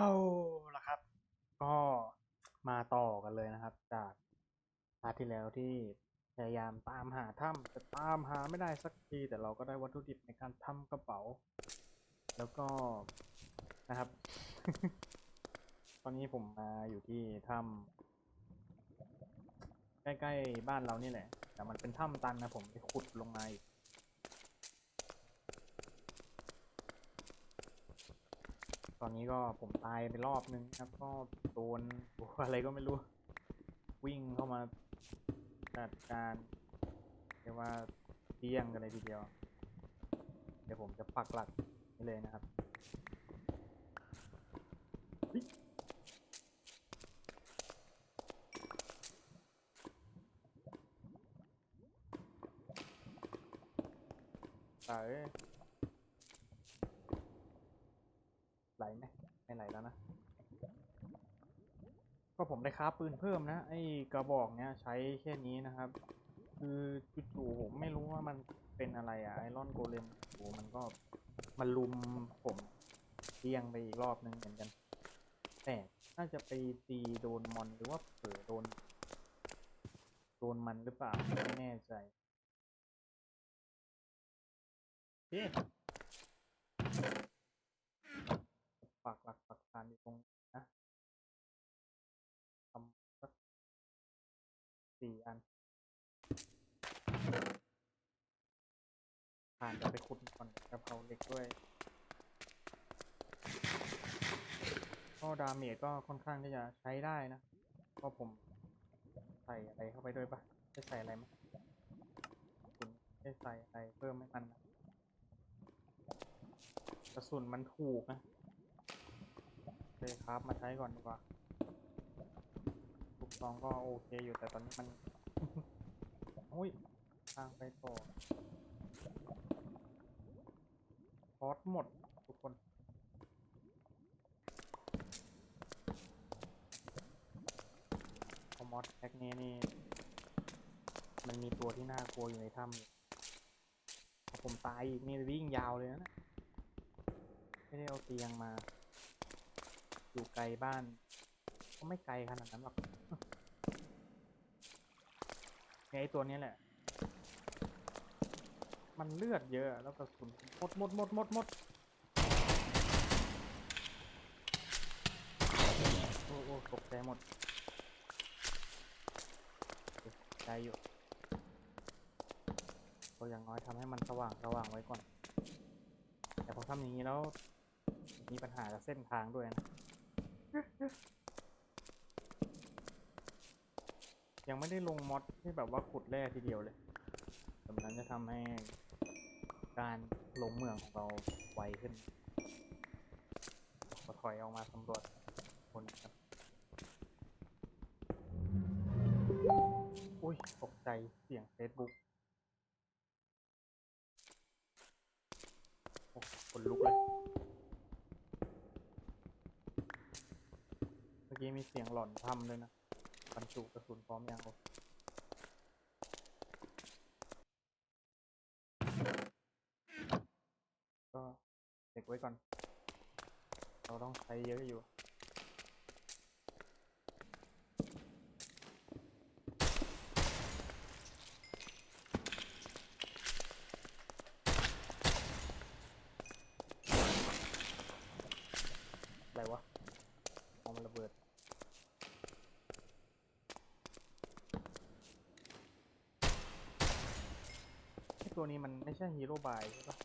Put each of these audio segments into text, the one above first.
เอาละครับ ก็มาต่อกันเลยนะครับ จากพาทที่แล้วที่พยายามตามหาถ้ำแต่ตามหาไม่ได้สักที แต่เราก็ได้วัตถุดิบในการทำกระเป๋า แล้วก็นะครับ ตอนนี้ผมมาอยู่ที่ถ้ำใกล้ๆบ้านเรานี่แหละ แต่มันเป็นถ้ำตันนะผมไปขุดลงมาอีก ตอนนี้ก็ผมตายไปรอบนึงครับ ก็โดนตัวอะไรก็ไม่รู้ วิ่งเข้ามาจัดการเรียกว่าเที่ยงกันเลยทีเดียว เดี๋ยวผมจะปักหลักนี่เลยนะครับเฮ้ยตายเอ้ย ไหล ไหมไม่ไหลแล้วนะ ก็ผมได้ค้าปืนเพิ่มนะ ไอ้กระบอกเนี้ยใช้แค่นี้นะครับ คือจู่ๆผมไม่รู้ว่ามันเป็นอะไรอะไอรอนโกเลมโอ้มันก็มันลุมผมเลี้ยงไปอีกรอบนึงเหมือนกัน แต่น่าจะไปตีโดนมอนหรือว่าเผลอโดน โดนมันหรือเปล่าไม่แน่ใจเอ๊ะ ปักหลักปักฐานอยู่ ตรงนะทำสักสี่อันผ่านจะไปขุดก่อนกระเพราเหล็กด้วยก็ดาเมจก็ค่อนข้างที่จะใช้ได้นะ ก็ผมใส่อะไรเข้าไปด้วยปะได้ใส่อะไรไหมคุณได้ใส่อะไรเพิ่มให้มันนะกระสุนมันถูกนะ เลยครับมาใช้ก่อนดีกว่าลูกซองก็โอเคอยู่แต่ตอนนี้มันอุ้ยทางไปต่อคอสหมดทุกคนพอมอสแพ็กนี้นี่ มันมีตัวที่น่ากลัวอยู่ในถ้ำอยู่พอผมตายอีกนี่วิ่งยาวเลยนะ ไม่ได้เอาเตียงมา อยู่ไกลบ้าน ก็ไม่ไกลขนาดนั้นหรอกเนี่ยไอตัวนี้แหละ มันเลือดเยอะแล้วกระสุนหมดหมดหมดหมดหมดโอ้โอ้ตกใจหมดตกใจอยู่ก็อย่างน้อยทำให้มันสว่างสว่างไว้ก่อน แต่พอทำอย่างนี้แล้วมีปัญหากับเส้นทางด้วยนะ ยังไม่ได้ลงมอดที่แบบว่าขุดแร่ทีเดียวเลยแบบนั้นจะทำให้การลงเมืองของเราไวขึ้นขอถอยออกมาสำรวจคนครับ อุ้ยตกใจเสียง Facebook โอ้คนลุกเลย เมื่ อกี้มีเสียงหล่อนทำเลยนะบรรจุกระสุนพร้อมยังก็เด็กไว้ก่อน เราต้องใช้เยอะอยู่ อะไรวะมองมันระเบิด ไอ ตัวนี้มันไม่ใช่ฮีโร่บายใช่ปะ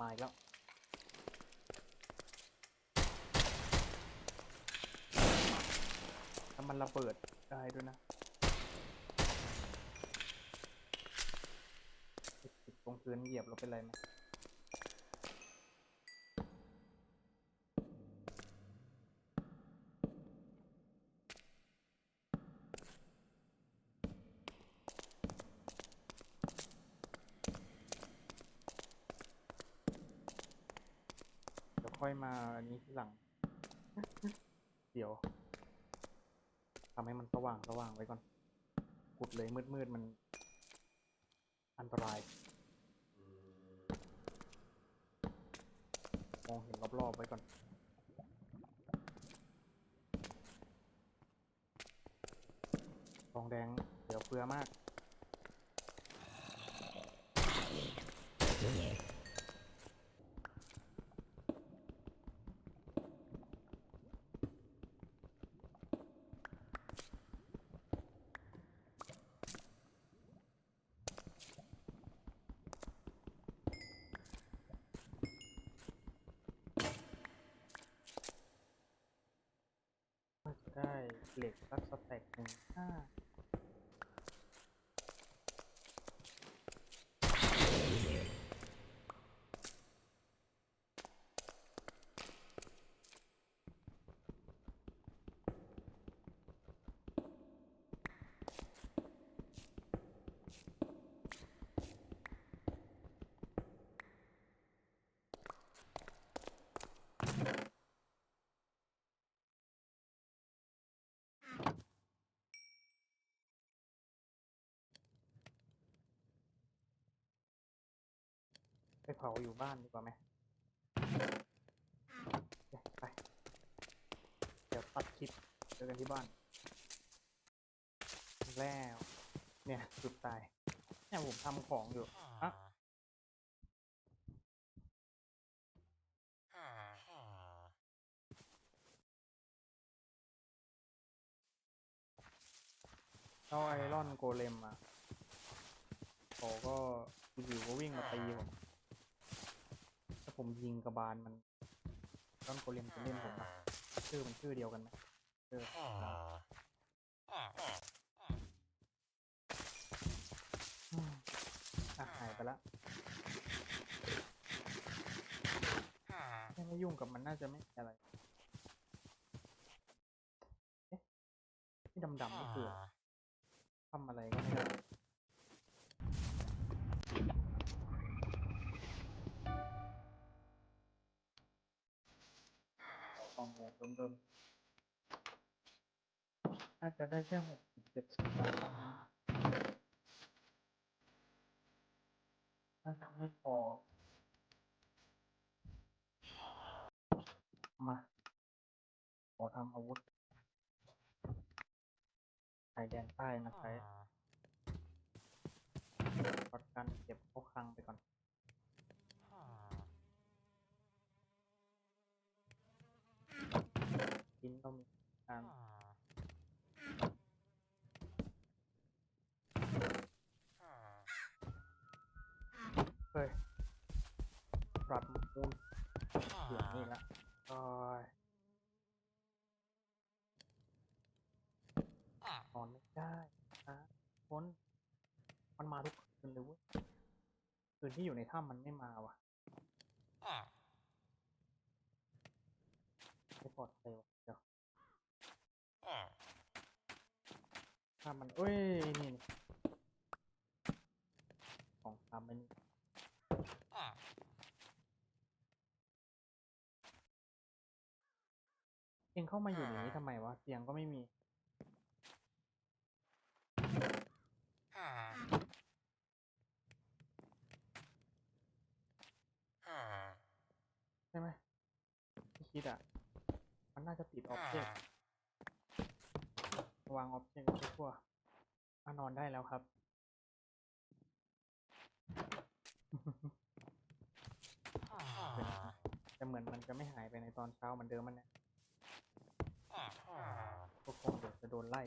บายแล้วถ้ามันระเบิดได้ด้วยนะติดตรงพื้นเหยียบเราเป็นไรไหม ค่อยมาอันนี้ทีหลัง เดี๋ยวทำให้มันสว่างสว่างไว้ก่อนขุดเลยมืดมืดๆมัน อันตรายองเห็นรอบๆไว้ก่อนทองแดงเดี๋ยวเฟือมาก เหล็กสักสเต็กหนึ่งห้า เผาอยู่บ้านดีกว่าไหมโอเคไป เดี๋ยวตัดคลิปเจอกันที่บ้าน แล้ว เนี่ยจุดตายเนี่ยผมทำของอยู่อะเจ้าไอรอนโกเลมอะเขาก็อยู่ๆก็วิ่งมาตีผมถ้า ผมยิงกระบาลมันไอรอนโกเลมจะเล่นผมปะชื่อมันชื่อเดียวกันไหมชื่อออะหายไปละแค่ไม่ยุ่งกับมันน่าจะไม่อะไรที่ดำๆนี่คือทำอะไรก็ไม่ องโมงเดิมๆน่าจะได้แค่หกเจ็ดสิบาทน่าจะไม่พอมาขอทำอาวุธชายแดนใต้นะใช้ปัดกันเก็บพวกคลังไปก่อน กิน ต้องมีการเฮ้ยปรับมูลเสียงนี่ละโอ้ยนอนไม่ได้นะคนมันมาทุกคืนเลยเว้ยคืนที่อยู่ในถ้ำมันไม่มาว่ะ ไม่ปลอดภัยว่ะเดี๋ยวถ้ามันเอ้ยไอ้นี่นี่ของตามไปนี่ เองเข้ามาอยู่ในนี้ทำไมวะเตียงก็ไม่มีใช่ไหมที่คิดอะ มันน่าจะติดออบเจกต์วางออบเจกต์ไว้ทั่วมานอนได้แล้วครับแต่เหมือนมันจะไม่หายไปในตอนเช้าเหมือนเดิมมันเนี่ย ก็คงเดี๋ยวจะโดนไล่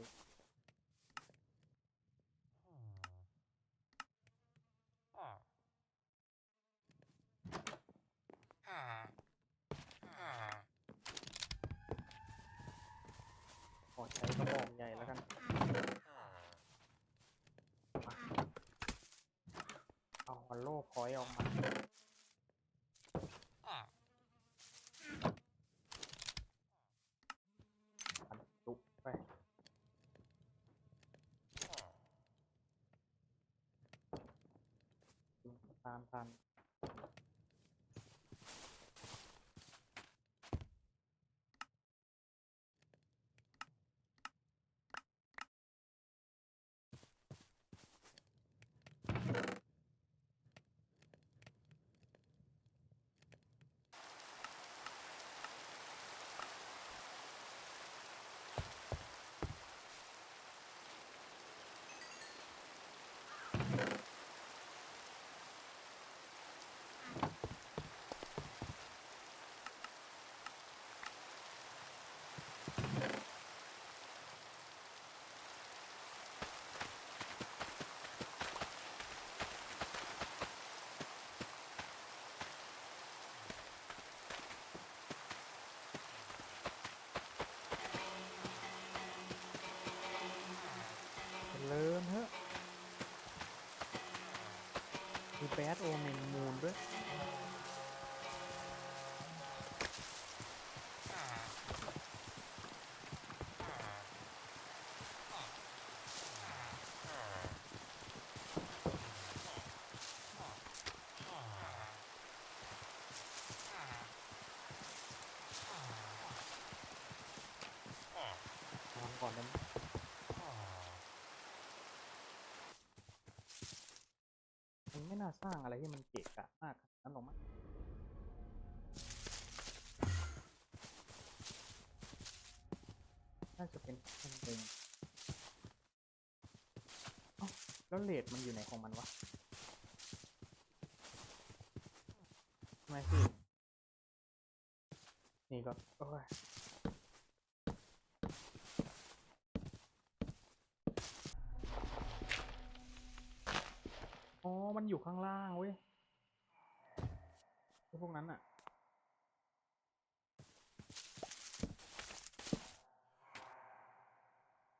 ขอใช้กระบอกใหญ่แล้วกันเอาฮัลโลพอยออกมา แบดโอเมนมูนด้วยนอนก่อนนะาสร้างอะไรที่มันเกะกะมากขนาดนั้นหรอกมั้งน่าจะเป็นคนเองเอ้าแล้วเลดมันอยู่ไหนของมันวะไมพี่นี่ก็โอ้ย อ๋อ มันอยู่ข้างล่างเว้ยไอ้พวกนั้นอะ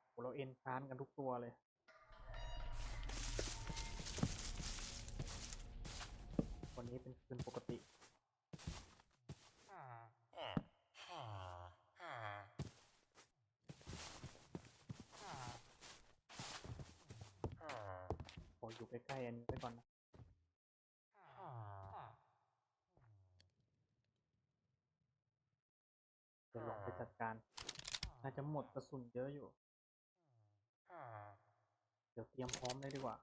โหเราเอ็นคานกันทุกตัวเลย วันนี้เป็นคืนปกติ ขออยู่ ใกล้ๆอันนี้ไว้ก่อนนะเดี๋ยวลองไปจัดการ น่าจะหมดกระสุนเยอะอยู่ เดี๋ยวเตรียมพร้อมเลยดีกว่า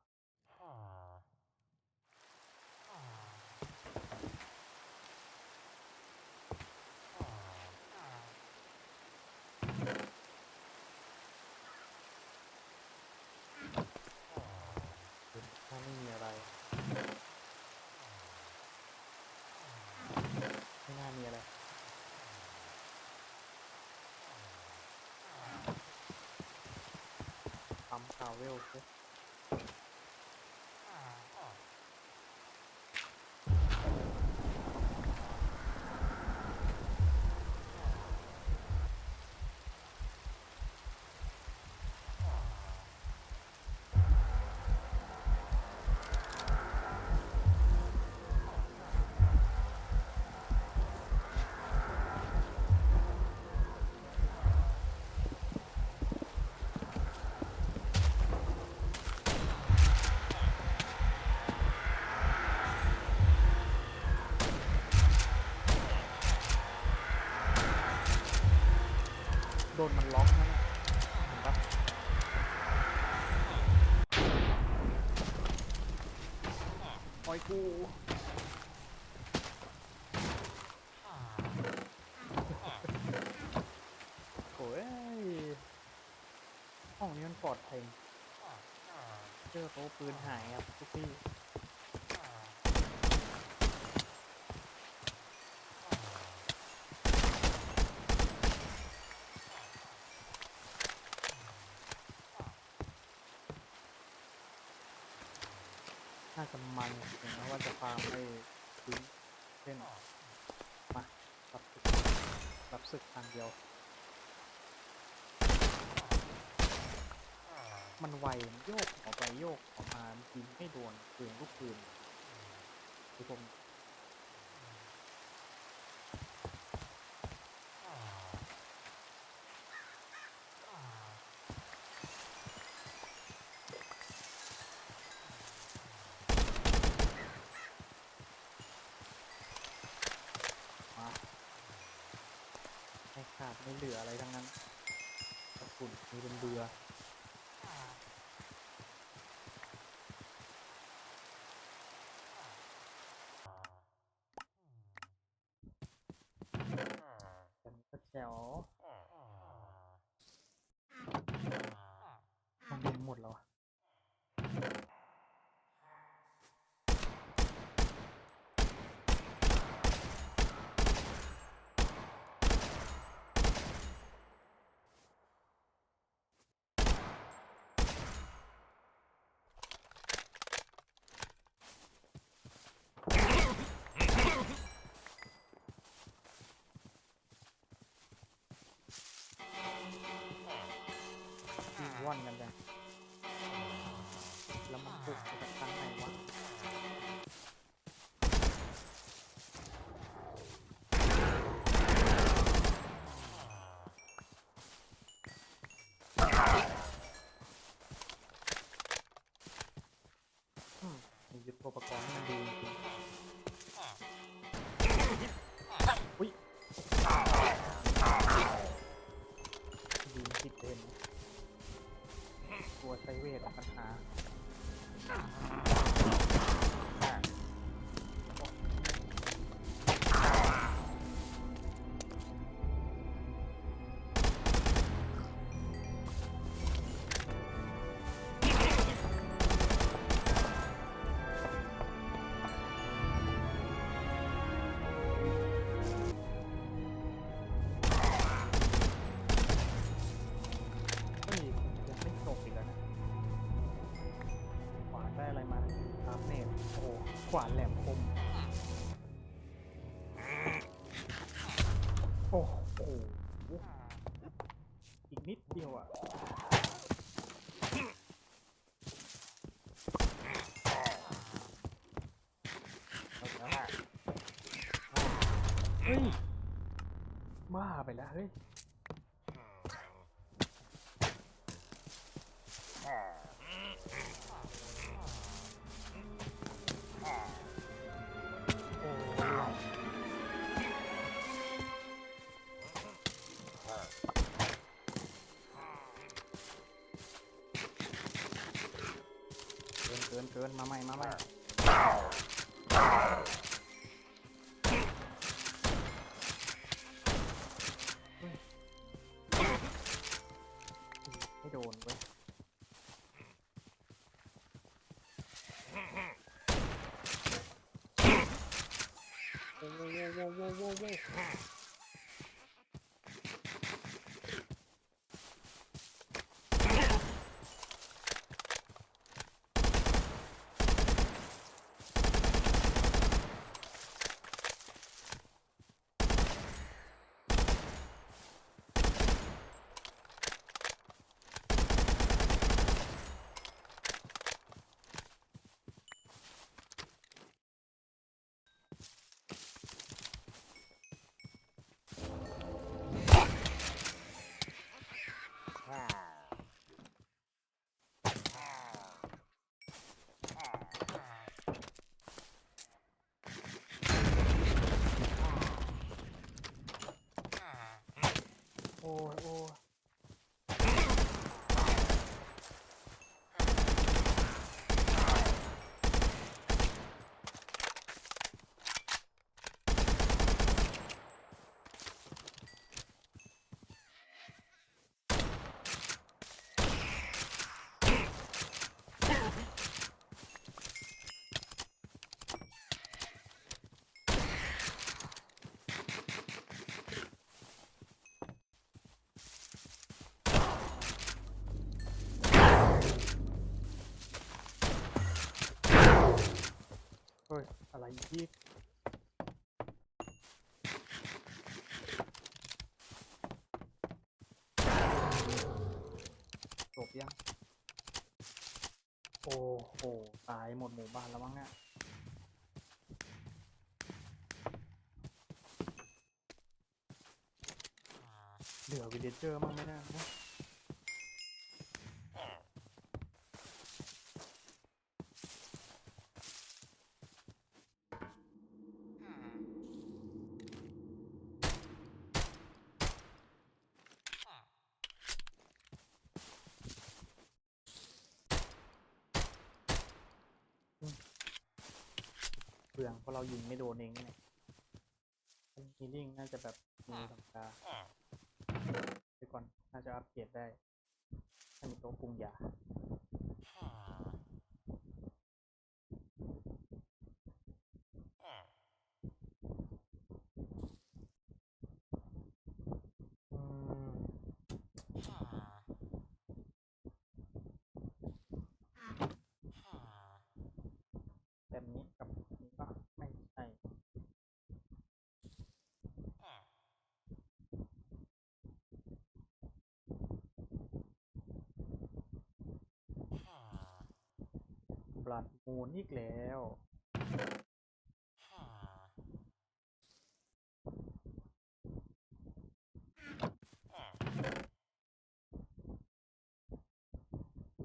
ถ้าไม่มีอะไร ไม่น่ามีอะไร ปั๊มคา นมันล็อกนะเห็นปะปล่อยกูโอ้ยห้องนี้มันปลอดภัยเจอโต๊ะปืนหายครับทุกที่ น่าจะมัน ถึงแม้ว่าจะฟาร์มไอ้พื้นเล่นมารับศึกรับศึกทางเดียว มันไวมันโยกออกไปโยกออกมายิงไม่โดนปืนลูกปืนคือผมมา ไม่เหลืออะไรทั้งนั้นกระสุนมีเป็นเบือ Thank you. เฮ้ยบ้าไปแล้วเฮ้ย ว้โว้โว้ อะไรอีกจบยัง โอ้โห ตายหมดหมู่บ้านแล้วมั้งเนี่ยเหลือวิลเลจเจอร์มั้งไม่ได้นะ เปลืองเพราะเรายิงไม่โดนเองเนี่ยฮีลิ่งน่าจะแบบมีธรรมดาไปก่อ น่าจะอัปเกรดได้ถ้ามีโต๊ะปรุงยา อืม แบบนี้กับนี้ก็ไม่ใช่ บลัดมู นอีกแล้ว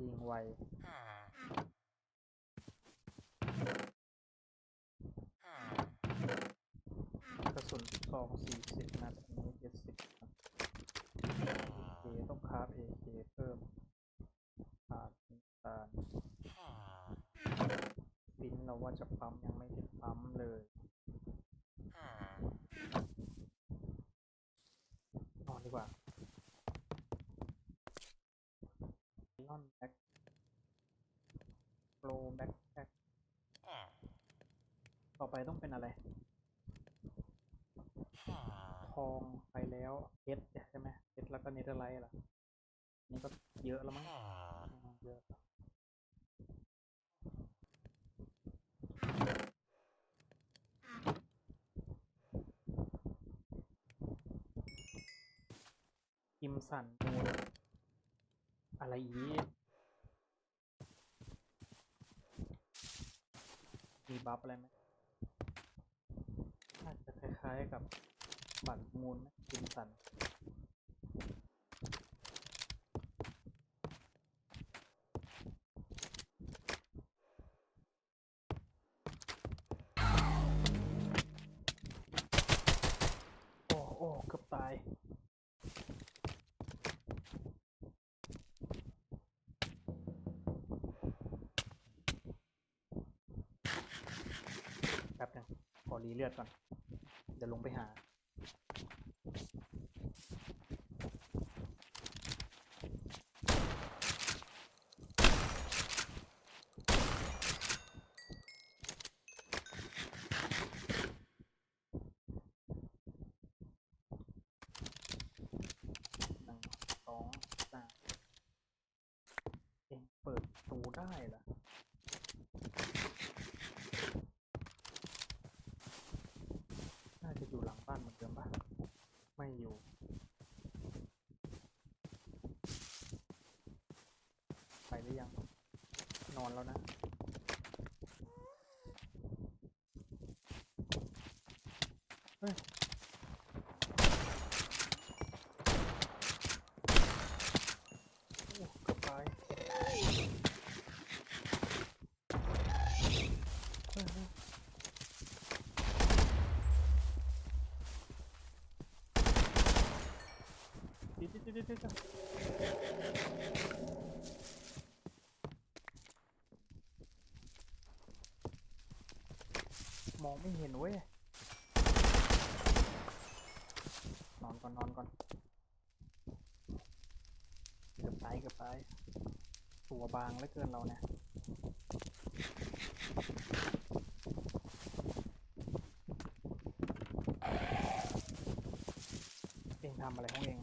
ยิงไวกระสุนซองสี่สิบนัดอันนี้เจ็ดสิบนัดเอต้องคาฟเอเคเพิ่มขาดตาล เราว่าจะปั๊มยังไม่ได้ปั๊มเลยนอนดีกว่าลอนแบ็คโปรแบ็คแพ็คต่อไปต้องเป็นอะไร ทองไปแล้วเพชรใช่ไหมเพชรแล้วก็เนเธอร์ไลท์ล่ะนี่ก็เยอะแล้วมั้งอืมเยอะ กิม สันมูนอะไรอีกมีบัฟอะไรไหมน่าจะคล้ายๆกับบัตรมูนไหมกิมสัน โอ้โอ้เกือบตาย แป๊บนึงขอ รีเลือดก่อน เดี๋ยวลงไปหา หนึ่งสองสามเองเปิดประตูได้เหรอ น่าจะอยู่หลังบ้านเหมือนเดิมปะ ไม่อยู่ ไปหรือยัง นอนแล้วนะ เฮ้ย โอ้เกือบตายเฮ้ยเฮ้ย มองไม่เห็นเว้ย นอนก่อนนอนก่อนเกือบตายเกือบตายตัวบางเหลือเกินเราเนี่ยเองทำอะไรของเอง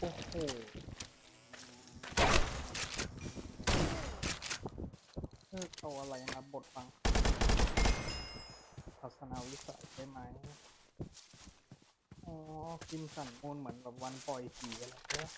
โอ้โหเออเอาอะไรมาบดฟังทัศนวิสัยได้ไหมอ๋อกินสันมูลเหมือนแบบวันปล่อยผีอะไรเนี่ย